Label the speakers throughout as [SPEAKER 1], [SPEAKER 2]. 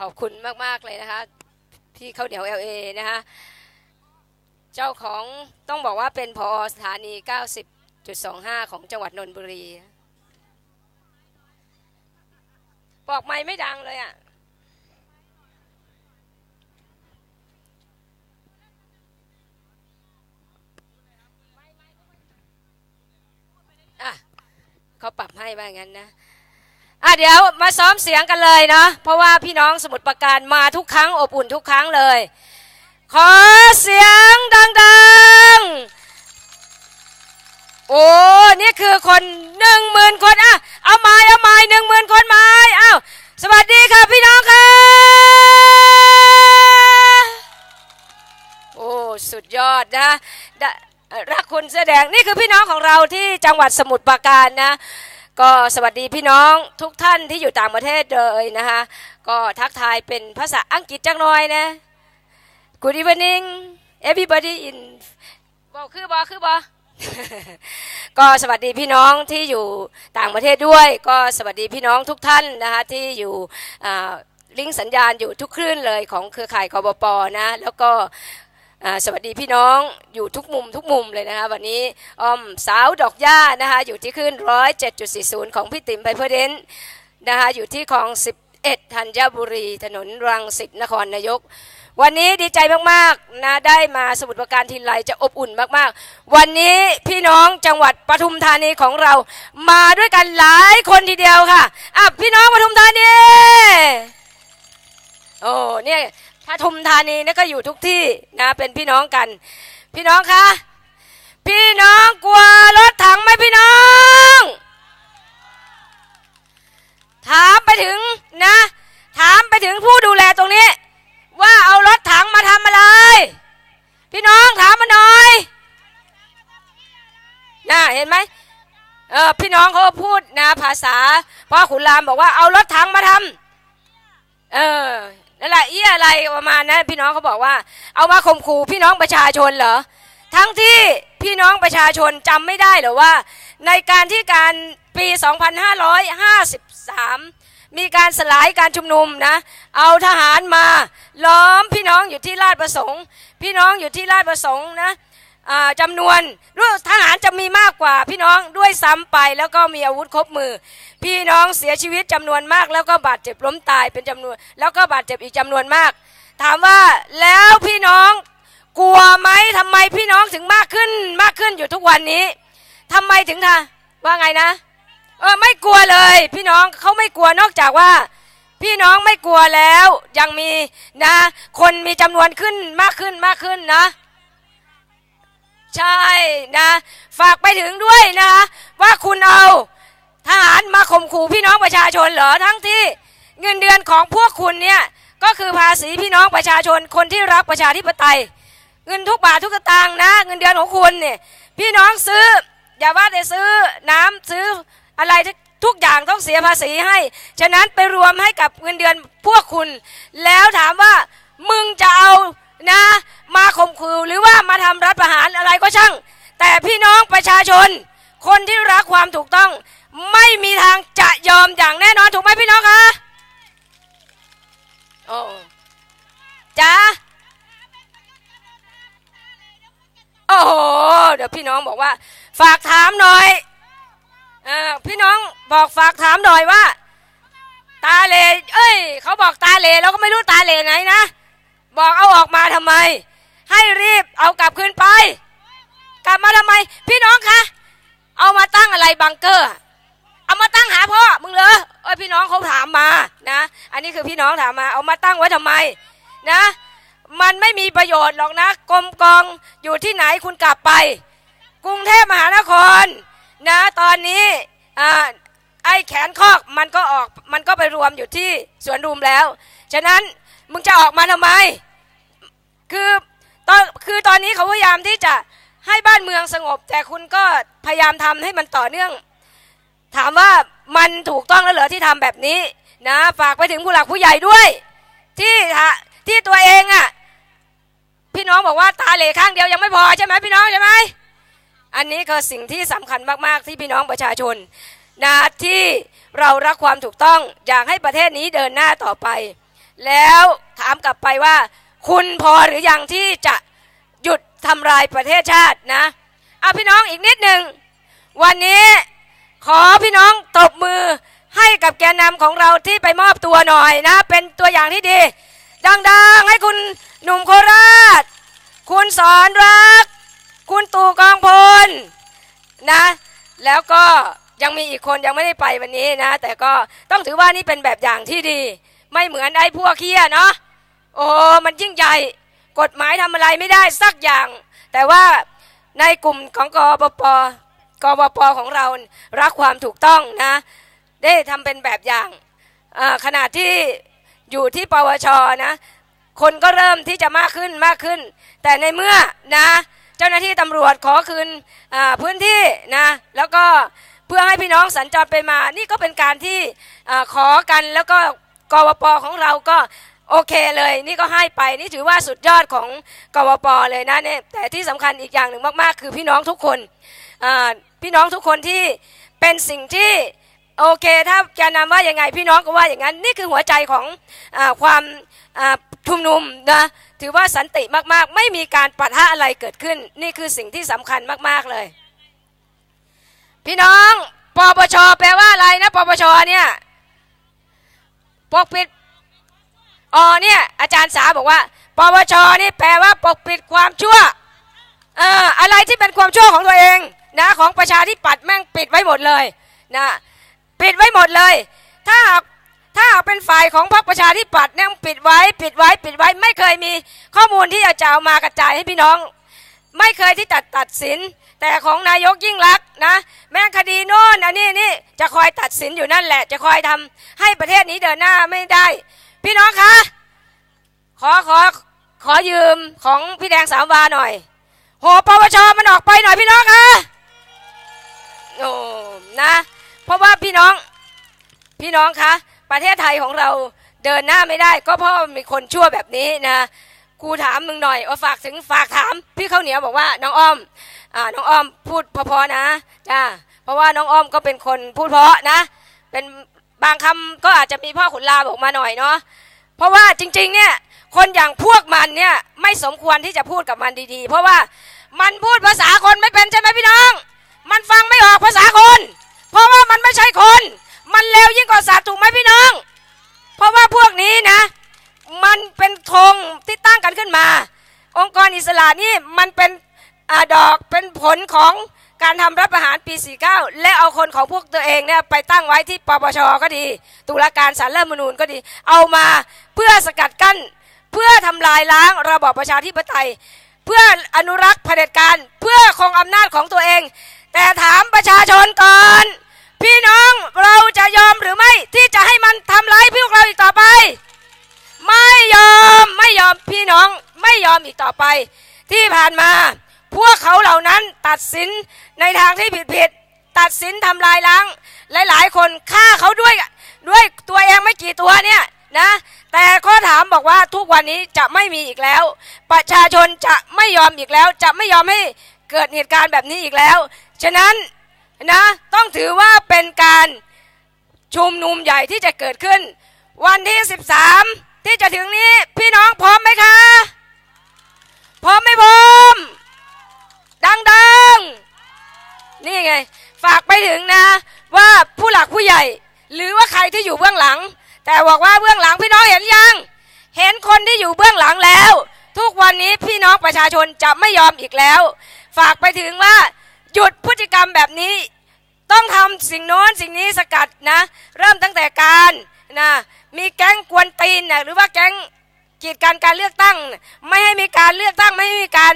[SPEAKER 1] ขอบคุณมาก ๆ เลยนะคะ พี่ข้าวเหนียว LA นะคะเจ้าของต้องบอกว่าเป็นพอสถานี 90.25 ของจังหวัดนนทบุรี บอกไม่ไม่ดังเลยอะอะเขาปรับให้ว่างั้นนะ อะเดี๋ยวมาซ้อมเสียงกันเลยนะ เพราะว่าพี่น้องสมุทรปราการมาทุกครั้งอบอุ่นทุกครั้งเลย ขอเสียงดังๆ โอ้ นี่คือคนหนึ่งหมื่นคนอะเอาไม้เอาไม้หนึ่งหมื่นคนไม้อ้าวสวัสดีค่ะพี่น้องค่ะ โอ้ สุดยอดนะดะรักคุณแสดงนี่คือพี่น้องของเราที่จังหวัดสมุทรปราการนะ ก็สวัสดีพี่น้องทุกท่านที่อยู่ต่างประเทศเลยนะคะ ก็ทักทายเป็นภาษาอังกฤษจังหน่อยนะ Good evening everybody in บอกคือบอคือบอก็สวัสดีพี่น้องที่อยู่ต่างประเทศด้วย ก็สวัสดีพี่น้องทุกท่านนะคะที่อยู่ลิงก์สัญญาณอยู่ทุกคลื่นเลยของเครือข่ายคอปปนะ แล้วก็ สวัสดีพี่น้องอยู่ทุกมุมทุกมุมเลยนะคะวันนี้ออมสาวดอกหญ้านะคะอยู่ที่คลื่นร้อยเจ็ดจุดสี่ศูนย์ของพี่ติ๋มไพเพอร์เดนนะคะอยู่ที่คลองสิบเอ็ดธัญบุรี ถนนรังสิตนครนายก วันนี้ดีใจมากๆนะได้มาสมุทรปราการทีไรจะอบอุ่นมากๆ วันนี้พี่น้องจังหวัดปทุมธานีของเรา มาด้วยกันหลายคนทีเดียวค่ะอะพี่น้องปทุมธานีโอ้เนี่ย ปทุมธานีนี่ก็อยู่ทุกที่นะเป็นพี่น้องกัน พี่น้องคะพี่น้องกลัวรถถังไหมพี่น้อง ถามไปถึงนะ ถามไปถึงผู้ดูแลตรงนี้ ว่าเอารถถังมาทำอะไร พี่น้องถามมาหน่อยน่ะเห็นไหมเออพี่น้องเขาพูดนะภาษาพ่อขุนรามบอกว่าเอารถถังมาทำเออ นั่นแหละเอี้ยอะไรประมาณนั้นพี่น้องเขาบอกว่า เอามาข่มขู่พี่น้องประชาชนเหรอทั้งที่พี่น้องประชาชนจำไม่ได้เหรอว่า ในการที่การปี 2553 มีการสลายการชุมนุมนะ เอาทหารมาล้อมพี่น้องอยู่ที่ลาดประสงค์ พี่น้องอยู่ที่ลาดประสงค์นะ อ่าจำนวนรู้ทหารจะมีมากกว่าพี่น้องด้วยซ้ำไปแล้วก็มีอาวุธครบมือ พี่น้องเสียชีวิตจำนวนมาก แล้วก็บาดเจ็บล้มตายเป็นจำนวน แล้วก็บาดเจ็บอีกจำนวนมาก ถามว่าแล้วพี่น้องกลัวไหมทำไมพี่น้องถึงมากขึ้นมากขึ้นอยู่ทุกวันนี้ทำไมถึงทะว่าไงนะเออไม่กลัวเลย พี่น้องเขาไม่กลัวนอกจากว่า พี่น้องไม่กลัวแล้วยังมีนะ คนมีจำนวนขึ้นมากขึ้นมากขึ้นนะ ใช่นะ ฝากไปถึงด้วยนะว่าคุณเอาทหารมาข่มขู่พี่น้องประชาชนเหรอทั้งที่เงินเดือนของพวกคุณเนี่ยก็คือภาษีพี่น้องประชาชนคนที่รักประชาธิปไตย เงินทุกบาททุกตางค์นะ เงินเดือนของคุณเนี่ยพี่น้องซื้ออย่าว่าแต่ซื้อน้ำซื้ออะไรทุกอย่างต้องเสียภาษีให้ ฉะนั้นไปรวมให้กับเงินเดือนพวกคุณ แล้วถามว่ามึงจะเอานะ มาข่มขู่หรือว่ามาทำรัฐประหารอะไรก็ช่าง แต่พี่น้องประชาชน คนที่รักความถูกต้อง ไม่มีทางจะยอมอย่างแน่นอนถูกไหมพี่น้องคะโอ้จ้าโอ้โหเดี๋ยวพี่น้องบอกว่า ฝากถามหน่อยออพี่น้องบอกฝากถามหน่อยว่า ตาเล เอ้ย เขาบอกตาเลเราก็ไม่รู้ตาเลไหนนะ บอกเอาออกมาทำไม ให้รีบเอากลับคืนไป กลับมาทำไม พี่น้องคะ เอามาตั้งอะไรบังเกอร์เอามาตั้งหาพ่อมึงเหรอเอ้ยพี่น้องเขาถามมานะ อันนี้คือพี่น้องถามมา เอามาตั้งไว้ทำไมนะ มันไม่มีประโยชน์หรอกนะกรมกองอยู่ที่ไหนคุณกลับไป กรุงเทพมหานครนะตอนนี้อ่าไอ้แขนคอกมันก็ออกมันก็ไปรวมอยู่ที่สวนรุมแล้ว ฉะนั้นมึงจะออกมาทำไม คือ ตอนคือตอนนี้เขาพยายามที่จะให้บ้านเมืองสงบ แต่คุณก็พยายามทำให้มันต่อเนื่อง ถามว่ามันถูกต้องแล้วเหรอที่ทำแบบนี้นะฝากไปถึงผู้หลักผู้ใหญ่ด้วย ที่ฮะที่ตัวเองอะ่ะพี่น้องบอกว่าตาเหล่ข้างเดียวยังไม่พอใช่ไหมพี่น้องใช่ไหมอันนี้ก็สิ่งที่สำคัญมาก ๆ ที่พี่น้องประชาชนนะที่เรารักความถูกต้องอยากให้ประเทศนี้เดินหน้าต่อไป แล้วถามกลับไปว่า คุณพอหรือยังที่จะหยุดทำลายประเทศชาตินะเอาพี่น้องอีกนิดหนึ่งวันนี้ขอพี่น้องตบมือให้กับแกนนำของเราที่ไปมอบตัวหน่อยนะ เป็นตัวอย่างที่ดี ดังๆให้คุณหนุ่มโคราช คุณสอนรัก คุณตู่กองพลนะ แล้วก็ยังมีอีกคนยังไม่ได้ไปวันนี้นะ แต่ก็ต้องถือว่านี่เป็นแบบอย่างที่ดี ไม่เหมือนไอ้พวกเคียเนาะ โอ้มันยิ่งใหญ่ กฎหมายทำอะไรไม่ได้สักอย่าง แต่ว่าในกลุ่มของกปปกปปของเรารักความถูกต้องนะ ได้ทำเป็นแบบอย่างขนาดที่อยู่ที่ปวชนะคนก็เริ่มที่จะมากขึ้นมากขึ้น แต่ในเมื่อนะเจ้าหน้าที่ตำรวจขอคืนพื้นที่นะแล้วก็เพื่อให้พี่น้องสัญจรไปมา นี่ก็เป็นการที่อขอกันแล้วก็กวปของเราก็ โอเคเลยนี่ก็ให้ไปนี่ถือว่าสุดยอดของกวปเลยนะเนี่ยแต่ที่สำคัญอีกอย่างหนึ่งมากๆ คือพี่น้องทุกคนพี่น้องทุกคนที่เป็นสิ่งที่โอเค ถ้าแกนนำว่ายังไงพี่น้องก็ว่าอย่างนั้น นี่คือหัวใจของอความอ่าชุมนุมนะถือว่าสันติมากๆ ไม่มีการปะทะอะไรเกิดขึ้น นี่คือสิ่งที่สำคัญมากๆเลย พี่น้องปปชแปลว่าอะไรนะปปชเนี่ยปกปิด อ๋อเนี่ยอาจารย์สาบอกว่าปปชนี่แปลว่าปกปิดความชั่วเอออะไรที่เป็นความชั่วของตัวเองนะของประชาธิปัตย์แม่งปิดไว้หมดเลยนะปิดไว้หมดเลย ถ้าหากถ้าหากเป็นฝ่ายของพรรคประชาธิปัตย์เนี่ยปิดไว้ปิดไว้ปิดไว้ไม่เคยมีข้อมูลที่จะเอามากระจายให้พี่น้อง ไม่เคยที่จะตัดสิน แต่ของนายกยิ่งรักนะ แม่งคดีโน่นอันนี้นี่จะคอยตัดสินอยู่นั่นแหละ จะคอยทำให้ประเทศนี้เดินหน้าไม่ได้ พี่น้องคะ ขอขอขอยืมของพี่แดงสามวาหน่อย โหปวชมันออกไปหน่อยพี่น้องคะโอ้นะ เพราะว่าพี่น้อง พี่น้องคะ ประเทศไทยของเราเดินหน้าไม่ได้ ก็เพราะมีคนชั่วแบบนี้นะครูถามมึงหน่อยเอาฝากถึงฝากถาม พี่ข้าวเหนียวบอกว่าน้องอ้อมอ่าน้องอ้อมพูดพอๆนะจ้าเพราะว่าน้องอ้อมก็เป็นคนพูดเพราะนะ เป็น บางคำก็อาจจะมีพ่อขุนลาบอกมาหน่อยเนาะเพราะว่าจริงๆเนี่ยคนอย่างพวกมันเนี่ยไม่สมควรที่จะพูดกับมันดีๆ เพราะว่ามันพูดภาษาคนไม่เป็นใช่ไหมพี่น้อง มันฟังไม่ออกภาษาคน เพราะว่ามันไม่ใช่คน มันเลวยิ่งกว่าสัตว์ถูกไหมพี่น้อง เพราะว่าพวกนี้นะ มันเป็นธงที่ตั้งกันขึ้นมา องค์กรอิสระนี่มันเป็นอดอกเป็นผลของ การทำรัฐประหารปี 49 และเอาคนของพวกตัวเองเนี่ยไปตั้งไว้ที่ปปชก็ดี ตุลาการศาลรัฐมนูญก็ดี เอามาเพื่อสกัดกั้น เพื่อทำลายล้างระบอบประชาธิปไตย เพื่ออนุรักษ์เผด็จการเพื่อคงอำนาจของตัวเอง แต่ถามประชาชนก่อน พี่น้องเราจะยอมหรือไม่ที่จะให้มันทำร้ายพวกเราอีกต่อไป ไม่ยอมไม่ยอมพี่น้องไม่ยอมอีกต่อไป ที่ผ่านมา พวกเขาเหล่านั้นตัดสินในทางที่ผิดผิดๆตัดสินทำลายล้าง หลาย ๆ คนฆ่าเขาด้วยด้วยตัวเองไม่กี่ตัวเนี่ยนะแต่ข้อถามบอกว่าทุกวันนี้จะไม่มีอีกแล้ว ประชาชนจะไม่ยอมอีกแล้ว จะไม่ยอมให้เกิดเหตุการณ์แบบนี้อีกแล้ว ฉะนั้นนะต้องถือว่าเป็นการชุมนุมใหญ่ที่จะเกิดขึ้น วันที่ 13 ที่จะถึงนี้พี่น้องพร้อมไหมคะ พร้อมไหมพร้อม ดังๆ นี่ไง ฝากไปถึงนะ ว่าผู้หลักผู้ใหญ่ หรือว่าใครที่อยู่เบื้องหลัง แต่บอกว่าเบื้องหลังพี่น้องเห็นยัง เห็นคนที่อยู่เบื้องหลังแล้ว ทุกวันนี้พี่น้องประชาชนจะไม่ยอมอีกแล้ว ฝากไปถึงว่าหยุดพฤติกรรมแบบนี้ ต้องทำสิ่งโน้นสิ่งนี้สกัดนะ เริ่มตั้งแต่การนะมีแก๊งกวนตีนนะหรือว่าแก๊งกีดกันการเลือกตั้ง ไม่ให้มีการเลือกตั้งไม่ให้มีการ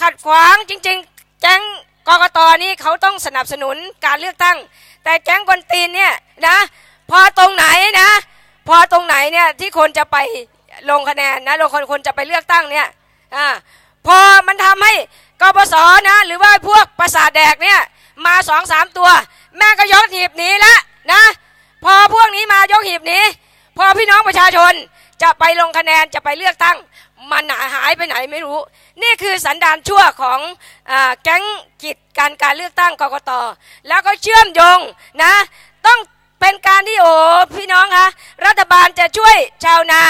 [SPEAKER 1] ขัดขวางจริง ๆ แก๊งกกตนี่เขาต้องสนับสนุนการเลือกตั้ง แต่แก๊งกวนตีนเนี่ยนะ พอตรงไหนนะ พอตรงไหนเนี่ยที่คนจะไปลงคะแนนนะลงคนคนจะไปเลือกตั้งเนี่ยอ่าพอมันทำให้กปสนะ หรือว่าพวกประสาทแดกเนี่ยมาสองสามตัว แม่ก็ยกหีบหนีละนะ พอพวกนี้มายกหีบหนีพอพี่น้องประชาชนจะไปลงคะแนนจะไปเลือกตั้ง มันหายไปไหนไม่รู้ นี่คือสันดานชั่วของอแก๊งกิจการการเลือกตั้งกกตแล้วก็เชื่อมโยงนะ ต้องเป็นการที่โอ้พี่น้องคะรัฐบาลจะช่วยชาวนา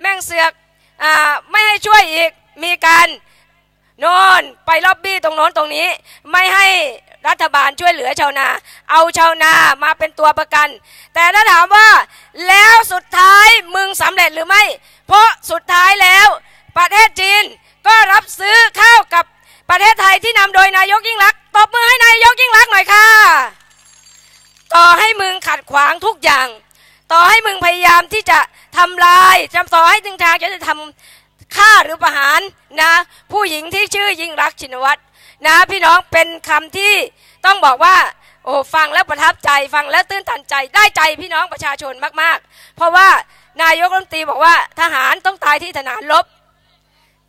[SPEAKER 1] แม่งเสือกอไม่ให้ช่วยอีกมีการโนอนไปล็อบบี้ตรงโน้นตรงนี้ ไม่ให้รัฐบาลช่วยเหลือชาวนา เอาชาวนามาเป็นตัวประกัน แต่ถ้าถามว่าแล้วสุดท้ายมึงสำเร็จหรือไม่ เพราะสุดท้ายแล้ว ประเทศจีนก็รับซื้อข้าวกับประเทศไทยที่นำโดยนายกยิ่งรักษณ์ตบมือให้นายกยิ่งรักษณ์หน่อยค่ะ ต่อให้มึงขัดขวางทุกอย่าง ต่อให้มึงพยายามที่จะทำลายจำต่อให้ถึงทางจะทำฆ่าหรือประหารนะ ผู้หญิงที่ชื่อยิ่งรักษณ์ชินวัตรนะ พี่น้องเป็นคำที่ต้องบอกว่าโอ้ฟังแล้วประทับใจฟังแล้วตื้นตันใจได้ใจพี่น้องประชาชนมาก ๆ เพราะว่านายกรัฐมนตรีบอกว่าทหารต้องตายที่สนามรบ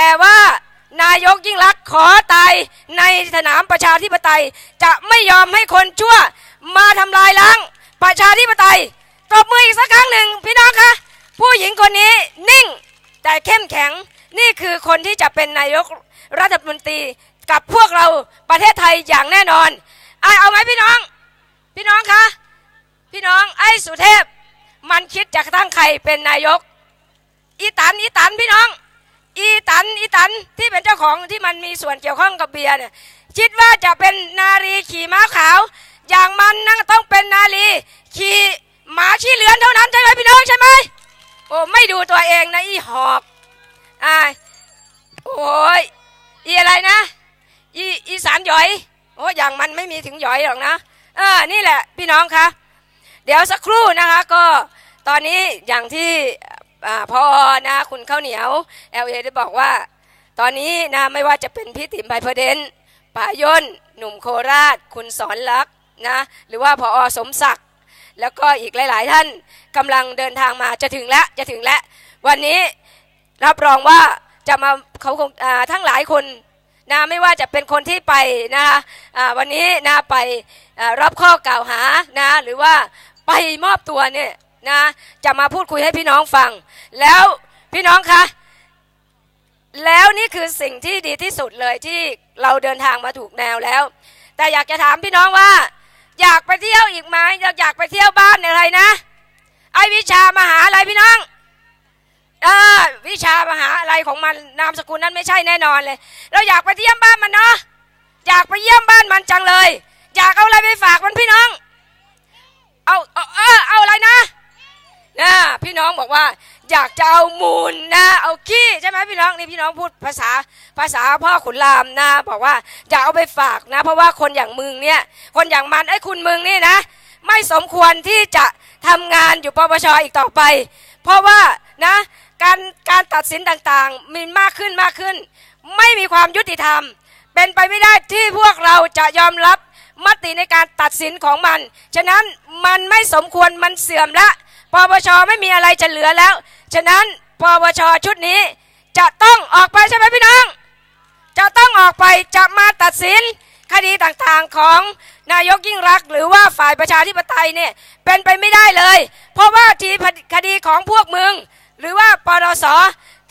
[SPEAKER 1] แต่ว่านายกยิ่งรักขอตายในสนามประชาธิปไตย จะไม่ยอมให้คนชั่วมาทำลายล้างประชาธิปไตยตบมืออีกสักครั้งหนึ่งพี่น้องคะผู้หญิงคนนี้นิ่งแต่เข้มแข็งนี่คือคนที่จะเป็นนายกรัฐมนตรีกับพวกเราประเทศไทยอย่างแน่นอนไอเอาไหมพี่น้อง พี่น้องคะพี่น้องไอ้สุเทพ มันคิดจะตั้งใครเป็นนายก อีตันอีตันพี่น้อง อีตันอีตันที่เป็นเจ้าของที่มันมีส่วนเกี่ยวข้องกับเบียร์เนี่ยคิดว่าจะเป็นนารีขี่ม้าขาว อย่างมันนั่งต้องเป็นนารีขี่หมาชี้เลือนเท่านั้นใช่ไหมพี่น้องใช่ไหมโอ้ไม่ดูตัวเองนะอีหอกอ่าโอ้ยอีอะไรนะอีอีสานหยอยโอ้อย่างมันไม่มีถึงหยอยหรอกนะเออนี่แหละพี่น้องคะเดี๋ยวสักครู่นะคะก็ตอนนี้อย่างที่ พอนะคุณข้าวเหนียวเอลเอได้บอกว่า ตอนนี้นะไม่ว่าจะเป็นพี่ติ๋มไพพเดนป่ายนหนุ่มโคราช คุณสอนลักษ์นะหรือว่าพออสมศักดิ์แล้วก็อีกหลาย ๆ ท่านกำลังเดินทางมาจะถึงแล้วจะถึงแล้ว วันนี้รับรองว่าจะมาเขาคงทั้งหลายคนนะไม่ว่าจะเป็นคนที่ไปนะคะวันนี้นะไปรับข้อกล่าวหานะหรือว่าไปมอบตัวเนี่ย นะ จะมาพูดคุยให้พี่น้องฟัง แล้วพี่น้องคะแล้วนี่คือสิ่งที่ดีที่สุดเลยที่เราเดินทางมาถูกแนวแล้ว แต่อยากจะถามพี่น้องว่า อยากไปเที่ยวอีกไหมอยากอยากไปเที่ยวบ้านอะไรนะ ไอวิชามหาอะไรพี่น้องเออวิชามหาอะไรของมันนามสกุลนั้นไม่ใช่แน่นอนเลย เราอยากไปเยี่ยมบ้านมันเนาะอยากไปเยี่ยมบ้านมันจังเลย อยากเอาอะไรไปฝากมันพี่น้อง เอาเอาเออเอาอะไรนะ นะพี่น้องบอกว่า อยากจะเอามูลนะ เอาขี้ใช่ไหมพี่น้องนี่พี่น้องพูดภาษาภาษาพ่อขุนรามนะ บอกว่าอยากเอาไปฝากนะ เพราะว่าคนอย่างมึงเนี่ย คนอย่างมันไอ้คุณมึงนี่นะ ไม่สมควรที่จะทำงานอยู่ปปชอีกต่อไป เพราะว่านะการการตัดสินต่างๆ มีมากขึ้นมากขึ้น ไม่มีความยุติธรรม เป็นไปไม่ได้ที่พวกเราจะยอมรับมติในการตัดสินของมัน ฉะนั้นมันไม่สมควรมันเสื่อมละ ปปชไม่มีอะไรจะเหลือแล้ว ฉะนั้นปปชชุดนี้จะต้องออกไปใช่ไหมพี่น้อง จะต้องออกไปจะมาตัดสินคดีต่างๆของนายกยิ่งรักหรือว่าฝ่ายประชาธิปไตยเนี่ยเป็นไปไม่ได้เลย เพราะว่าทีคดีของพวกมึง หรือว่าปรส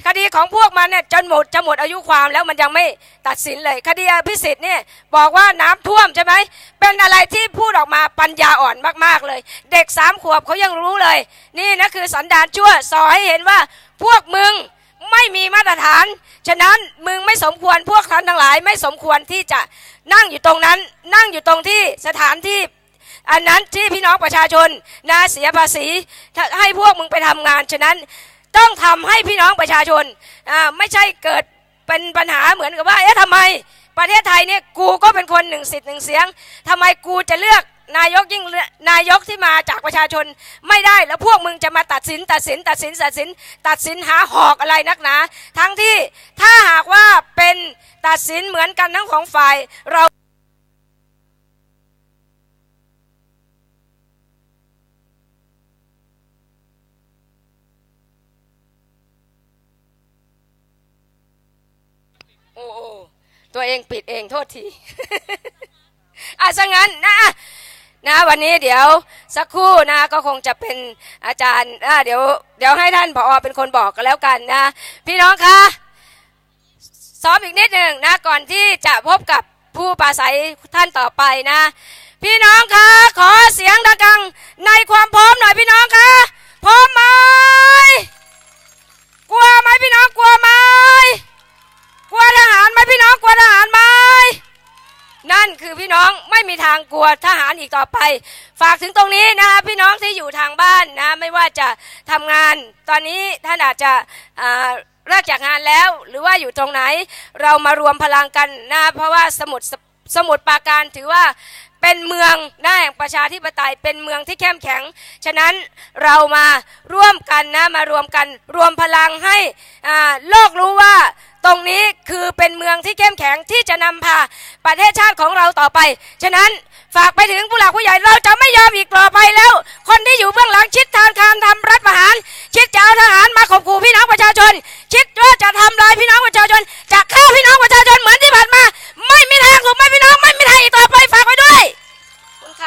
[SPEAKER 1] คดีของพวกมันเนี่ยจนหมดจะหมดอายุความแล้วมันยังไม่ตัดสินเลย คดีอภิสิทธิ์เนี่ยบอกว่าน้ำท่วมใช่ไหมเป็นอะไรที่พูดออกมาปัญญาอ่อนมากๆเลย เด็กสามขวบเขายังรู้เลย นี่นะคือสันดานชั่วสอให้เห็นว่าพวกมึงไม่มีมาตรฐาน ฉะนั้นมึงไม่สมควรพวกท่านทั้งหลาย ไม่สมควรที่จะนั่งอยู่ตรงนั้น นั่งอยู่ตรงที่สถานที่อันนั้นที่พี่น้องประชาชนนะเสียภาษีให้พวกมึงไปทำงานฉะนั้น ต้องทำให้พี่น้องประชาชนไม่ใช่เกิดเป็นปัญหาเหมือนกับว่าเอ๊ะทำไมประเทศไทยเนี่ยกูก็เป็นคนหนึ่งสิทธิ์หนึ่งเสียงทำไมกูจะเลือกนายกยิ่งนายกที่มาจากประชาชนไม่ได้แล้วพวกมึงจะมาตัดสินตัดสินตัดสินตัดสิน ตัดสินหาหอกอะไรนักหนา ทั้งที่ถ้าหากว่าเป็นตัดสินเหมือนกันทั้งของฝ่ายเรา โอ้โอ้ ตัวเองปิดเองโทษทีอะซะงั้นนะนะวันนี้เดี๋ยวสักครู่นะก็คงจะเป็นอาจารย์อะเดี๋ยวเดี๋ยวให้ท่านผอเป็นคนบอกกันแล้วกันนะ พี่น้องคะซ้อมอีกนิดหนึ่งนะก่อนที่จะพบกับผู้ปราศัยท่านต่อไปนะ พี่น้องคะขอ จะทำงาน ตอนนี้ท่านอาจจะอ่าเลิกจากงานแล้ว หรือว่าอยู่ตรงไหนเรามารวมพลังกันนะเพราะว่าสมุทรสสมุทรปราการถือว่าเป็นเมืองหนะแห่งประชาธิปไตยเป็นเมืองที่เข้มแข็ง ฉะนั้นเรามาร่วมกันนะมารวมกันรวมพลังให้โลกรู้ว่าตรงนี้คือเป็นเมืองที่เข้มแข็งที่จะนำพาประเทศชาติของเราต่อไป ฉะนั้น ฝากไปถึงผู้หลักผู้ใหญ่เราจะไม่ยอมอีกต่อไปแล้ว คนที่อยู่เบื้องหลังชิดทางการทำรัฐประหาร ชิดจะเอาทหารมาข่มขู่พี่น้องประชาชน ชิดว่าจะทำลายพี่น้องประชาชน จะฆ่าพี่น้องประชาชนเหมือนที่ผ่านมา ไม่มีทางหรือไม่พี่น้องไม่มีทางอีกต่อไปฝากไว้ด้วย